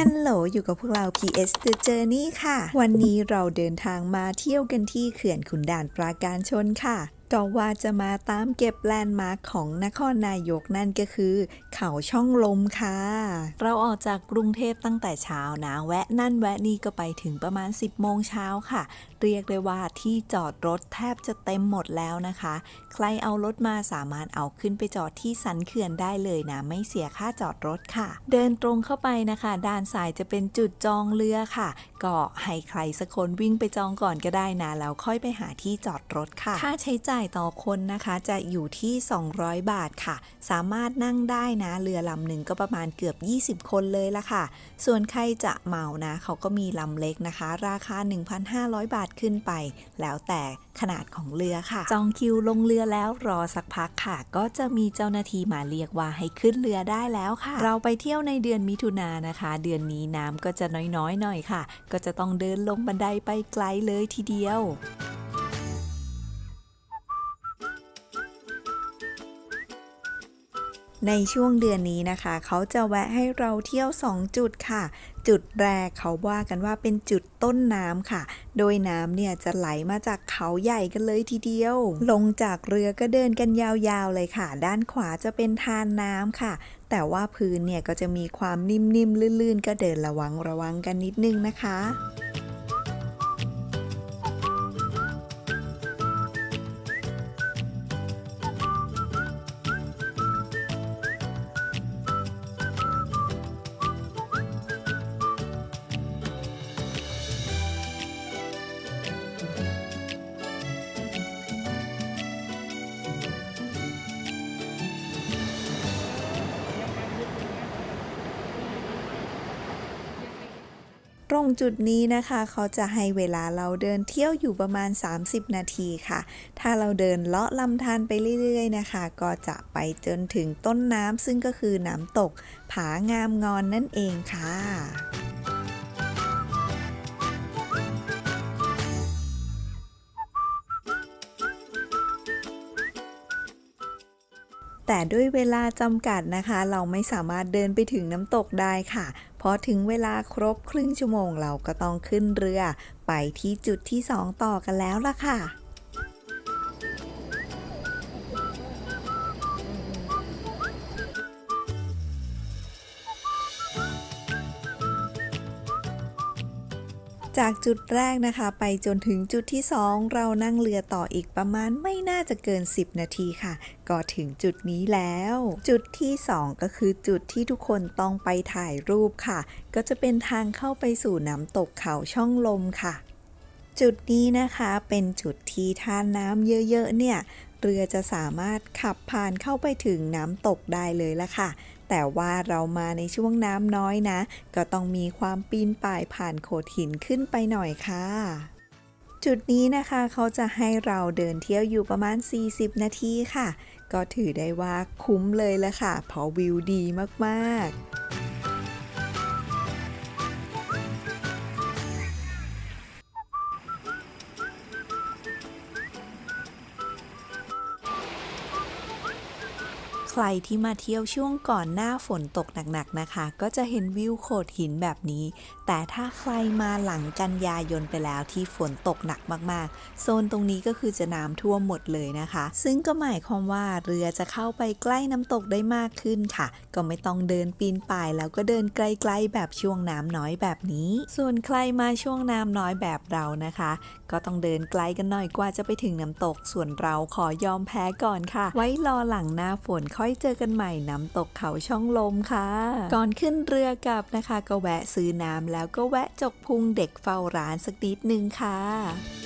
ฮัลโหลอยู่กับพวกเรา PS The Journey ค่ะ วันนี้เราเดินทางมาเที่ยวกันที่เขื่อนขุนด่านปราการชนค่ะ ก็ว่าจะมาตามเก็บแลนด์มาร์คของนครนายกนั่นก็คือ เขาช่องลมค่ะ เราออกจากกรุงเทพตั้งแต่เช้านะ แวะนั่นแวะนี่ก็ไปถึงประมาณ 10 โมงเช้าค่ะ เรียกได้ว่าที่จอดรถแทบจะเต็มหมดแล้วนะคะ ใครเอารถมาสามารถเอาขึ้นไปจอดที่สันเขื่อนได้เลยนะ ไม่เสียค่าจอดรถค่ะ เดินตรงเข้าไปนะคะ ด้านซ้ายจะเป็นจุดจองเรือค่ะ ก็ให้ใครสักคนวิ่งไปจองก่อนก็ได้นะแล้วค่อยไปหาที่จอดรถค่ะ ค่าใช้จ่ายต่อคนนะคะจะอยู่ที่ 200 บาทค่ะ สามารถนั่งได้นะ เรือลำหนึ่งก็ประมาณเกือบ 20 คนเลยละค่ะ ส่วนใครจะเหมานะ เขาก็มีลำเล็กนะคะ ราคา 1,500 บาทขึ้นไป แล้วแต่ขนาดของเรือค่ะ จองคิวลงเรือแล้วรอสักพักค่ะ ก็จะมีเจ้าหน้าที่มาเรียกว่าให้ขึ้นเรือได้แล้วค่ะ เราไปเที่ยวในเดือนมิถุนายนนะคะ เดือนนี้น้ำก็จะน้อยๆหน่อยค่ะ ก็จะต้องเดินลงบันไดไปไกลเลยทีเดียว ในช่วงเดือนนี้นะคะ เขาจะแวะให้เราเที่ยว 2 จุดค่ะ จุดแรกเขาว่ากันว่าเป็นจุดต้นน้ำค่ะ โดยน้ำเนี่ยจะไหลมาจากเขาใหญ่กันเลยทีเดียว ลงจากเรือก็เดินกันยาวๆเลยค่ะ ด้านขวาจะเป็นทานน้ำค่ะ แต่ว่าพื้นเนี่ยก็จะมีความนิ่มๆลื่นๆ ก็เดินระวังระวังกันนิดนึงนะคะ ตรงจุดนี้นะคะเขาจะให้เวลาเราเดินเที่ยวอยู่ประมาณ 30 นาทีค่ะ ถ้าเราเดินเลาะลำธารไปเรื่อยๆนะคะ ก็จะไปจนถึงต้นน้ำซึ่งก็คือน้ำตก ผางามงอนนั่นเองค่ะ แต่ด้วยเวลาจำกัดนะคะ เราไม่สามารถเดินไปถึงน้ำตกได้ค่ะพอถึงเวลาครบครึ่งชั่วโมงเราก็ต้องขึ้นเรือ ไปที่จุดที่ 2 ต่อกันแล้วล่ะค่ะ จากจุดแรกนะคะไปจนถึงจุดที่ 2 เรานั่งเรือต่ออีกประมาณไม่น่าจะเกิน 10 นาทีค่ะ ก็ถึงจุดนี้แล้ว จุดที่ 2 ก็คือจุดที่ทุกคนต้องไปถ่ายรูปค่ะ ก็จะเป็นทางเข้าไปสู่น้ำตกเขาช่องลมค่ะ จุดนี้นะคะเป็นจุดที่ท่าน้ำเยอะๆเนี่ย เรือจะสามารถขับผ่านเข้าไปถึงน้ำตกได้เลยละค่ะ แต่ว่าเรามาในช่วงน้ำน้อยนะ ก็ต้องมีความปีนป่ายผ่านโขดหินขึ้นไปหน่อยค่ะ จุดนี้นะคะเขาจะให้เราเดินเที่ยวอยู่ประมาณ 40 นาทีค่ะ ก็ถือได้ว่าคุ้มเลยละค่ะ เพราะวิวดีมากๆ รที่มาเที่ยวช่วงก่อนหน้าฝนตกหนักๆนะคะ ก็จะเห็นวิวโขดหินแบบนี้ แต่ถ้าใครมาหลังกันยายนไปแล้วที่ฝนตกหนักมากๆ โซนตรงนี้ก็คือจะน้ำท่วมหมดเลยนะคะ ซึ่งก็หมายความว่าเรือจะเข้าไปใกล้น้ำตกได้มากขึ้นค่ะ ก็ไม่ต้องเดินปีนป่ายแล้วก็เดินไกลๆแบบช่วงน้ำน้อยแบบนี้ ส่วนใครมาช่วงน้ำน้อยแบบเรานะคะ ก็ต้องเดินไกลกันหน่อยกว่าจะไปถึงน้ำตก ส่วนเราขอยอมแพ้ก่อนค่ะ ไว้รอหลังหน้าฝนค่อยเจอกันใหม่น้ำตกเขาช่องลมค่ะ ก่อนขึ้นเรือกลับนะคะ ก็แวะซื้อน้ำแล้วก็แวะจกพุงเด็กเฝ้าร้านสักนิดนึงค่ะ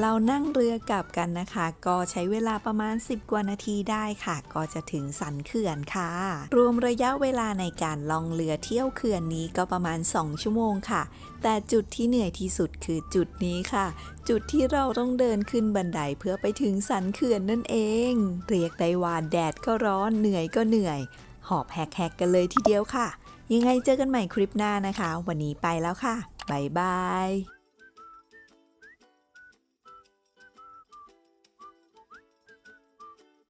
เรานั่งเรือกลับกันนะคะ ก็ใช้เวลาประมาณ 10 กว่านาทีได้ค่ะ ก็จะถึงสันเขื่อนค่ะ รวมระยะเวลาในการล่องเรือเที่ยวเขื่อนนี้ก็ประมาณ 2 ชั่วโมงค่ะ แต่จุดที่เหนื่อยที่สุดคือจุดนี้ค่ะ จุดที่เราต้องเดินขึ้นบันไดเพื่อไปถึงสันเขื่อนนั่นเอง เรียกได้ว่าแดดก็ร้อนเหนื่อยก็เหนื่อย หอบแฮกๆกันเลยทีเดียวค่ะ ยังไงเจอกันใหม่คลิปหน้านะคะ วันนี้ไปแล้วค่ะบ๊ายบาย